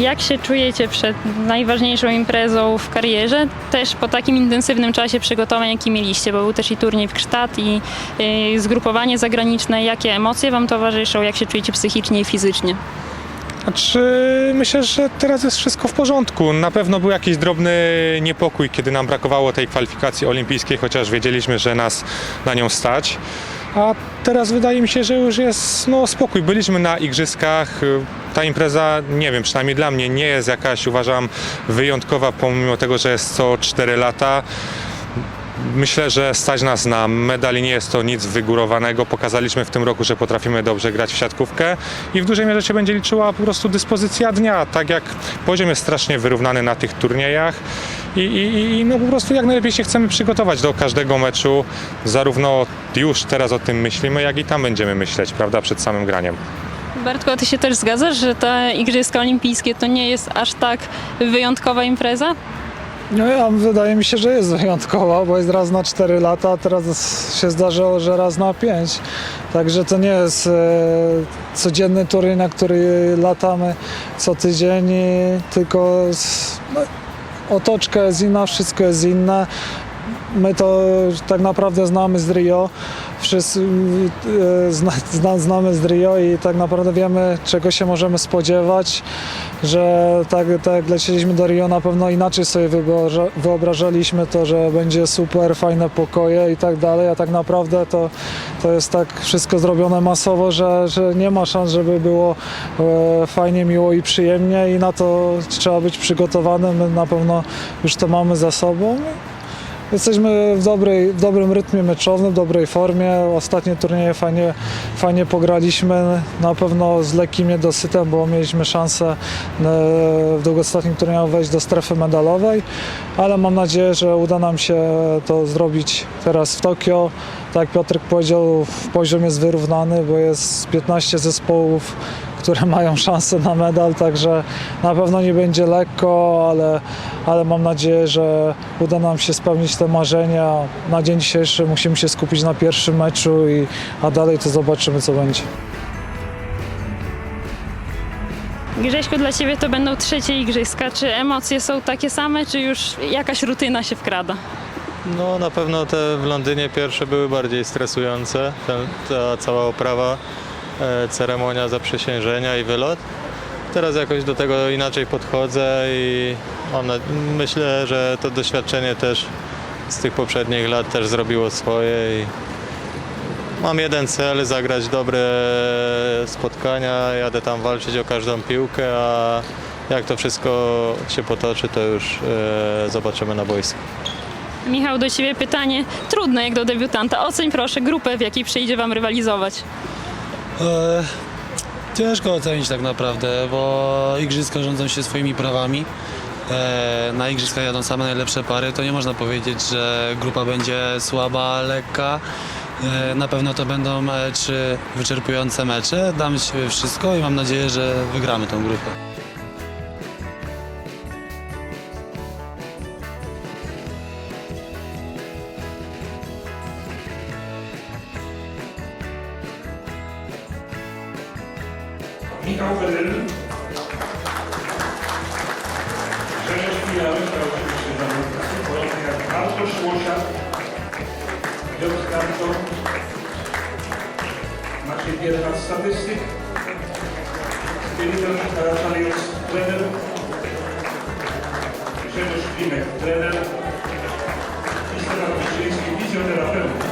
Jak się czujecie przed najważniejszą imprezą w karierze? Też po takim intensywnym czasie przygotowań, jaki mieliście, bo był też i turniej w Krztat i y, zgrupowanie zagraniczne. Jakie emocje Wam towarzyszą? Jak się czujecie psychicznie i fizycznie? Znaczy, myślę, że teraz jest wszystko w porządku. Na pewno był jakiś drobny niepokój, kiedy nam brakowało tej kwalifikacji olimpijskiej, chociaż wiedzieliśmy, że nas na nią stać. A teraz wydaje mi się, że już jest no, spokój. Byliśmy na igrzyskach. Ta impreza, nie wiem, przynajmniej dla mnie nie jest jakaś, uważam, wyjątkowa, pomimo tego, że jest co 4 lata. Myślę, że stać nas na medal i nie jest to nic wygórowanego. Pokazaliśmy w tym roku, że potrafimy dobrze grać w siatkówkę i w dużej mierze się będzie liczyła po prostu dyspozycja dnia. Tak jak poziom jest strasznie wyrównany na tych turniejach i, i, i no po prostu jak najlepiej się chcemy przygotować do każdego meczu. Zarówno już teraz o tym myślimy, jak i tam będziemy myśleć, prawda, przed samym graniem. Bartko, Ty się też zgadzasz, że te Igrzyska Olimpijskie to nie jest aż tak wyjątkowa impreza? No ja wydaje mi się, że jest wyjątkowa, bo jest raz na 4 lata, a teraz się zdarzyło, że raz na 5. Także to nie jest e, codzienny turniej, na który latamy co tydzień, tylko z, no, otoczka jest inna, wszystko jest inne. My to tak naprawdę znamy z Rio. Wszyscy e, zna, zna, znamy z Rio i tak naprawdę wiemy, czego się możemy spodziewać, że tak, tak jak lecieliśmy do Rio, na pewno inaczej sobie wyobraża, wyobrażaliśmy to, że będzie super, fajne pokoje i tak dalej, a tak naprawdę to, to jest tak wszystko zrobione masowo, że, że nie ma szans, żeby było e, fajnie, miło i przyjemnie i na to trzeba być przygotowanym. My na pewno już to mamy za sobą. Jesteśmy w, dobrej, w dobrym rytmie meczowym, w dobrej formie. Ostatnie turnieje fajnie, fajnie pograliśmy. Na pewno z lekkim niedosytem, bo mieliśmy szansę e, w długostatnim turnieju wejść do strefy medalowej, ale mam nadzieję, że uda nam się to zrobić teraz w Tokio. Tak jak Piotrek powiedział, poziom jest wyrównany, bo jest 15 zespołów, które mają szansę na medal, także na pewno nie będzie lekko, ale, ale mam nadzieję, że uda nam się spełnić te marzenia. Na dzień dzisiejszy musimy się skupić na pierwszym meczu, i, a dalej to zobaczymy, co będzie. Grześku, dla Ciebie to będą trzecie Igrzyska. Czy emocje są takie same, czy już jakaś rutyna się wkrada? No na pewno te w Londynie pierwsze były bardziej stresujące. Ten, ta cała oprawa, ceremonia zaprzysiężenia i wylot. Teraz jakoś do tego inaczej podchodzę i na, myślę, że to doświadczenie też z tych poprzednich lat też zrobiło swoje i mam jeden cel, zagrać dobre spotkania, jadę tam walczyć o każdą piłkę, a jak to wszystko się potoczy, to już e, zobaczymy na boisku. Michał, do Ciebie pytanie trudne jak do debiutanta. Oceń proszę grupę, w jakiej przyjdzie Wam rywalizować. E, ciężko ocenić tak naprawdę, bo igrzyska rządzą się swoimi prawami. E, na igrzyska jadą same najlepsze pary, to nie można powiedzieć, że grupa będzie słaba, lekka. E, na pewno to będą trzy wyczerpujące mecze. Damy z wszystko i mam nadzieję, że wygramy tą grupę. Michał Wedyl. Grzegorz Pijały, to oczywiście zawodnicy, podobnie jak Bartosz Łosiak, Piotr Karczor, Maciej Bierhat, statystyk, Filip Karaszalios, trener, Grzegorz Klimek, trener. I Stefan Piszyński, fizjoterapeuta.